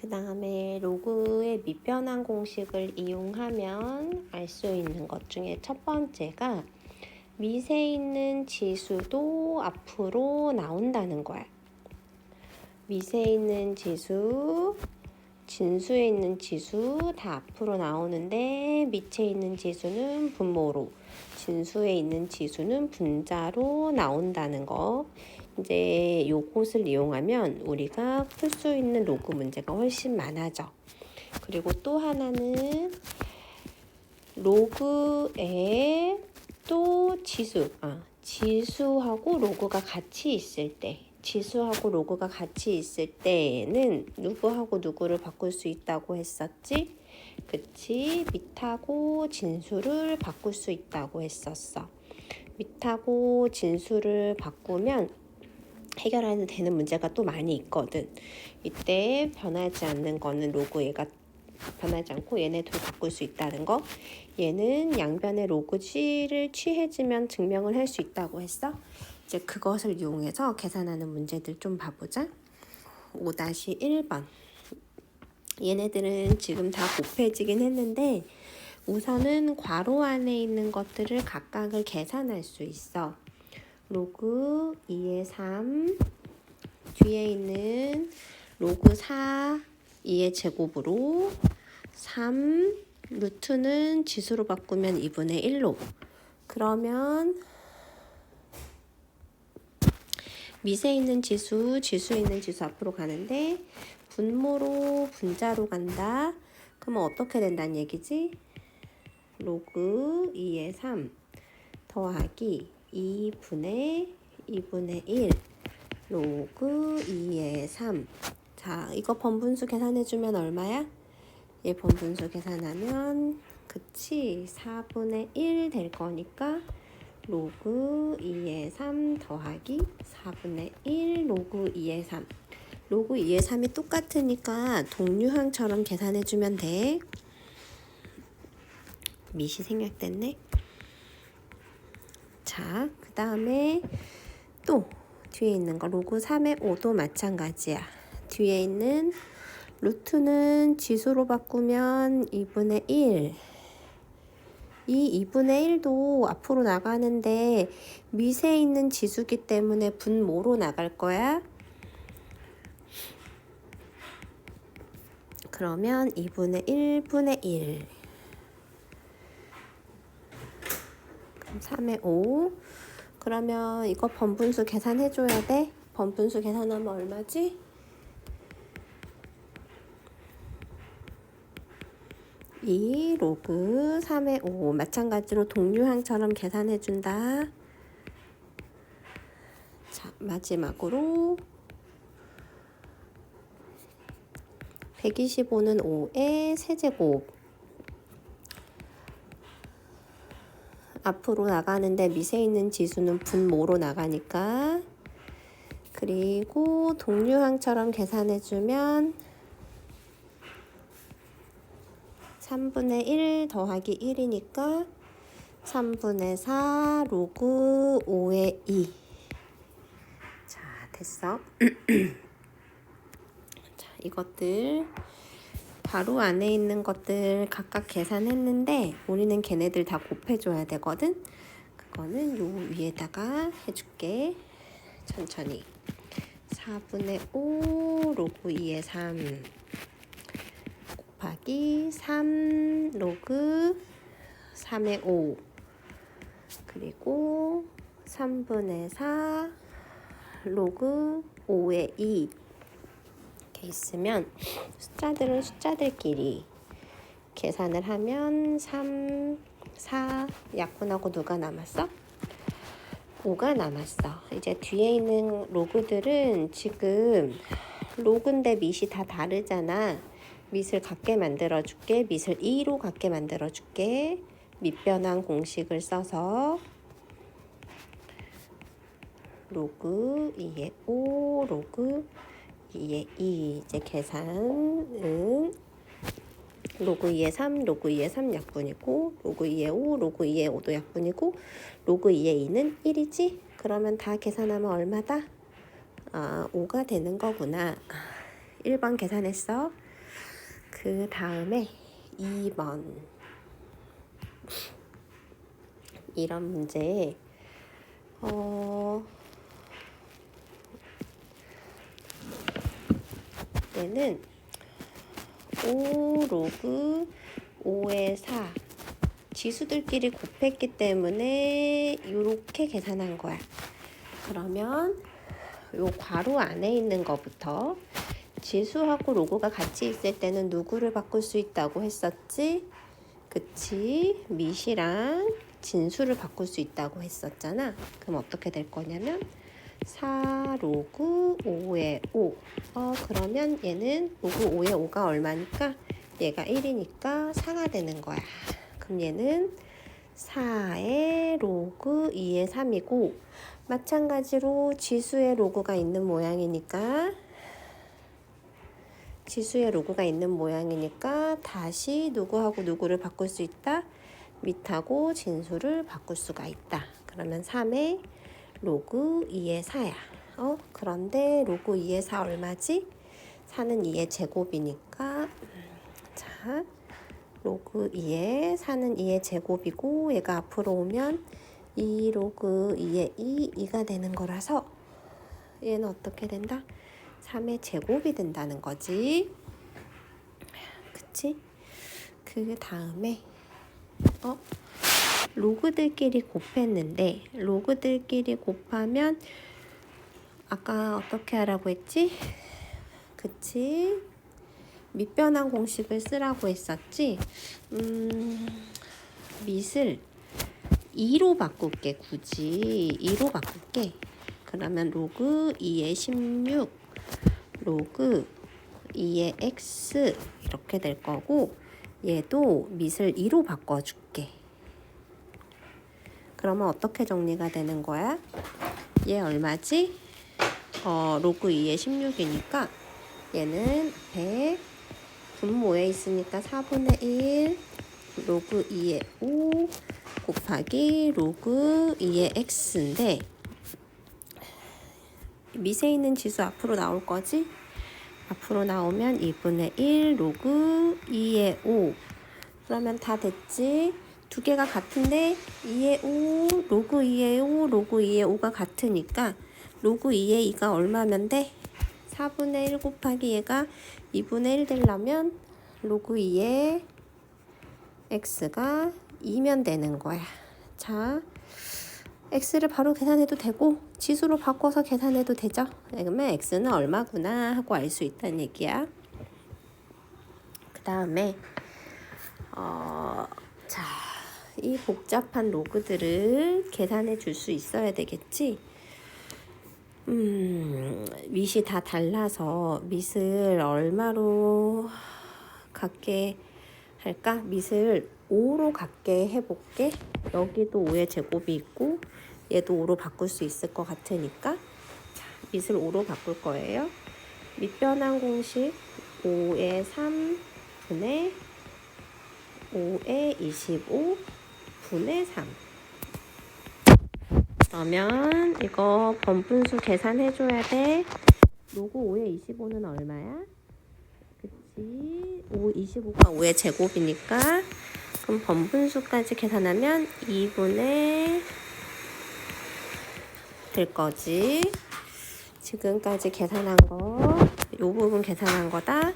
그 다음에 로그의 밑변환 공식을 이용하면 알 수 있는 것 중에 첫 번째가 밑에 있는 지수도 앞으로 나온다는 거야. 밑에 있는 지수, 진수에 있는 지수 다 앞으로 나오는데 밑에 있는 지수는 분모로, 진수에 있는 지수는 분자로 나온다는 거. 이제 요것을 이용하면 우리가 풀 수 있는 로그 문제가 훨씬 많아져. 그리고 또 하나는 로그에 또 지수, 아, 지수하고 로그가 같이 있을 때, 지수하고 로그가 같이 있을 때에는 누구하고 누구를 바꿀 수 있다고 했었지? 그치? 밑하고 진수를 바꿀 수 있다고 했었어. 밑하고 진수를 바꾸면 해결하는 되는 문제가 또 많이 있거든. 이때 변하지 않는 거는 로그 얘가 변하지 않고 얘네 둘 바꿀 수 있다는 거. 얘는 양변의 로그 g를 취해지면 증명을 할 수 있다고 했어. 이제 그것을 이용해서 계산하는 문제들 좀 봐보자. 5-1번. 얘네들은 지금 다 곱해지긴 했는데 우선은 괄호 안에 있는 것들을 각각을 계산할 수 있어. 로그 2의 3 뒤에 있는 로그 4 2의 제곱으로 3 루트는 지수로 바꾸면 2분의 1로 그러면 밑에 있는 지수, 지수에 있는 지수 앞으로 가는데 분모로 분자로 간다. 그러면 어떻게 된다는 얘기지? 로그 2의 3 더하기 2분의 2분의 1 로그 2의 3 자, 이거 번분수 계산해주면 얼마야? 얘 번분수 계산하면 그치 4분의 1 될 거니까 로그 2의 3 더하기 4분의 1 로그 2의 3 로그 2의 3이 똑같으니까 동류항처럼 계산해주면 돼 밑이 생략됐네 자, 그 다음에 또 뒤에 있는 거 로그 3의 5도 마찬가지야. 뒤에 있는 루트는 지수로 바꾸면 2분의 1. 이 2분의 1도 앞으로 나가는데 밑에 있는 지수기 때문에 분모로 나갈 거야. 그러면 2분의 1분의 1. 3의 5. 그러면 이거 번분수 계산해줘야 돼. 번분수 계산하면 얼마지? 2 로그 3의 5 마찬가지로 동류항처럼 계산해준다. 자 마지막으로 125는 5의 세제곱 앞으로 나가는데 밑에 있는 지수는 분모로 나가니까 그리고 동류항처럼 계산해주면 3분의 1 더하기 1이니까 3분의 4 로그 5의 2. 자, 됐어. 자, 이것들 바로 안에 있는 것들 각각 계산했는데 우리는 걔네들 다 곱해줘야 되거든. 그거는 요 위에다가 해줄게. 천천히. 4분의 5 로그 2의 3 곱하기 3 로그 3의 5 그리고 3분의 4 로그 5의 2 이렇게 있으면 숫자들은 숫자들끼리 계산을 하면 3, 4 약분하고 누가 남았어? 5가 남았어. 이제 뒤에 있는 로그들은 지금 로그인데 밑이 다 다르잖아. 밑을 같게 만들어 줄게. 밑을 2로 같게 만들어 줄게. 밑변환 공식을 써서 로그 2의 5 로그 2의 2 이제 계산은 로그 2의 3, 로그 2의 3 약분이고 로그 2의 5, 로그 2의 5도 약분이고 로그 2의 2는 1이지? 그러면 다 계산하면 얼마다? 아, 5가 되는 거구나. 1번 계산했어. 그 다음에 2번. 이런 문제. 어 얘는 5 로그 5의 4 지수들끼리 곱했기 때문에 이렇게 계산한 거야. 그러면 요 괄호 안에 있는 거부터 지수하고 로그가 같이 있을 때는 누구를 바꿀 수 있다고 했었지? 그치? 밑이랑 진수를 바꿀 수 있다고 했었잖아. 그럼 어떻게 될 거냐면 4 로그 5의 5. 어, 그러면 얘는 로그 5의 5가 얼마니까? 얘가 1이니까 4가 되는 거야. 그럼 얘는 4의 로그 2의 3이고 마찬가지로 지수의 로그가 있는 모양이니까 지수의 로그가 있는 모양이니까 다시 누구하고 누구를 바꿀 수 있다? 밑하고 진수를 바꿀 수가 있다. 그러면 3의 로그 2의 4야. 어? 그런데 로그 2의 4 얼마지? 4는 2의 제곱이니까 자 로그 2의 4는 2의 제곱이고 얘가 앞으로 오면 2 로그 2의 2, 2가 되는 거라서 얘는 어떻게 된다? 3의 제곱이 된다는 거지. 그치? 그 다음에 어? 로그들끼리 곱했는데 로그들끼리 곱하면 아까 어떻게 하라고 했지? 그치? 밑변환 공식을 쓰라고 했었지? 음, 밑을 2로 바꿀게 굳이 2로 바꿀게 그러면 로그 2의 16 로그 2의 x 이렇게 될 거고 얘도 밑을 2로 바꿔줄게 그러면 어떻게 정리가 되는 거야? 얘 얼마지? 어, 로그 2의 16이니까 얘는 100 분모에 있으니까 4분의 1 로그 2의 5 곱하기 로그 2의 x인데 밑에 있는 지수 앞으로 나올 거지? 앞으로 나오면 2분의 1 로그 2의 5 그러면 다 됐지? 두 개가 같은데 2의 5 로그 2의 5 로그 2의 5가 같으니까 로그 2의 2가 얼마면 돼? 4분의 1 곱하기 얘가 2분의 1 되려면 로그 2의 x가 2면 되는 거야. 자, x를 바로 계산해도 되고 지수로 바꿔서 계산해도 되죠. 네, 그러면 x는 얼마구나 하고 알 수 있다는 얘기야. 그 다음에 어, 자, 이 복잡한 로그들을 계산해 줄 수 있어야 되겠지. 음, 밑이 다 달라서 밑을 얼마로 갖게 할까? 밑을 5로 갖게 해볼게. 여기도 5의 제곱이 있고 얘도 5로 바꿀 수 있을 것 같으니까 자, 밑을 5로 바꿀 거예요. 밑변환 공식 5의 3분의 5의 25 분의 3 그러면 이거 번분수 계산해줘야 돼. 로그 5의 25는 얼마야? 그치? 5, 25가 5의 제곱이니까 그럼 번분수까지 계산하면 2분의 될 거지. 지금까지 계산한 거, 요 부분 계산한 거다.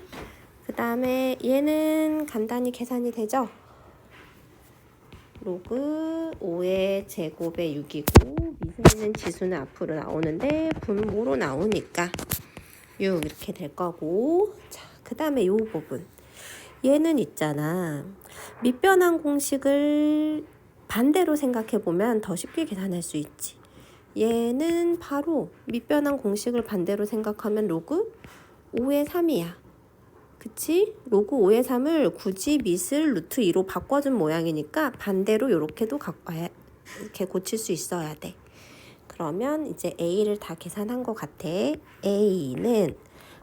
그 다음에 얘는 간단히 계산이 되죠? 로그 5의 제곱의 6이고 밑에 있는 지수는 앞으로 나오는데 분모로 나오니까 6 이렇게 될 거고 자, 그 다음에 요 부분 얘는 있잖아 밑변환 공식을 반대로 생각해 보면 더 쉽게 계산할 수 있지 얘는 바로 밑변환 공식을 반대로 생각하면 로그 5의 3이야 그치? 로그 5의 3을 굳이 밑을 루트 2로 바꿔준 모양이니까 반대로 이렇게도 갖고야 이렇게 고칠 수 있어야 돼. 그러면 이제 A를 다 계산한 것 같아. A는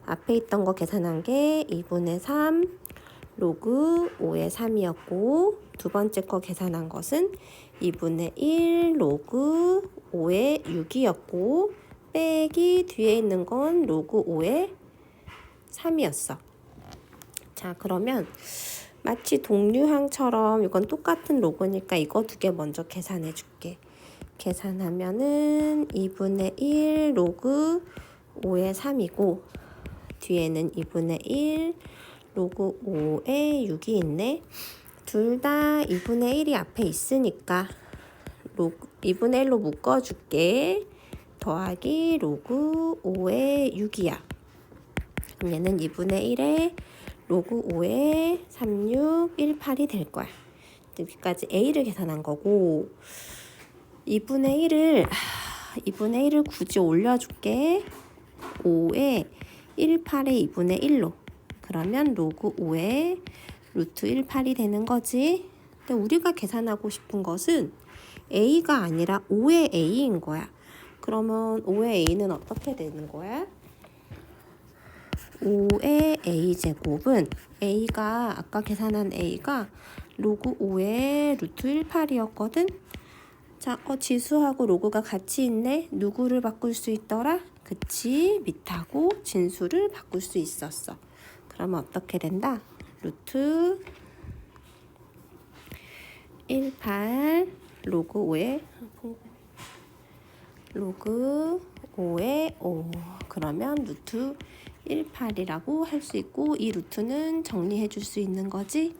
앞에 있던 거 계산한 게 2분의 3 로그 5의 3이었고 두 번째 거 계산한 것은 2분의 1 로그 5의 6이었고 빼기 뒤에 있는 건 로그 5의 3이었어. 자, 그러면 마치 동류항처럼 이건 똑같은 로그니까 이거 두 개 먼저 계산해 줄게. 계산하면은 2분의 1 로그 5의 3이고 뒤에는 2분의 1 로그 5의 6이 있네. 둘 다 2분의 1이 앞에 있으니까 로그 2분의 1로 묶어줄게. 더하기 로그 5의 6이야. 그럼 얘는 2분의 1에 로그 5에 36, 18이 될 거야. 여기까지 A를 계산한 거고 2분의 1을 2분의 1을 굳이 올려줄게. 5에 18에 2분의 1로 그러면 로그 5에 루트 18이 되는 거지. 근데 우리가 계산하고 싶은 것은 A가 아니라 5의 A인 거야. 그러면 5의 A는 어떻게 되는 거야? 5의 A 제곱은 A가 아까 계산한 A가 로그 5의 루트 18이었거든. 자, 어 지수하고 로그가 같이 있네. 누구를 바꿀 수 있더라? 그치, 밑하고 진수를 바꿀 수 있었어. 그러면 어떻게 된다? 루트 18 로그 5의 로그 5의 5 그러면 루트 18이라고 할 수 있고 이 루트는 정리해 줄 수 있는 거지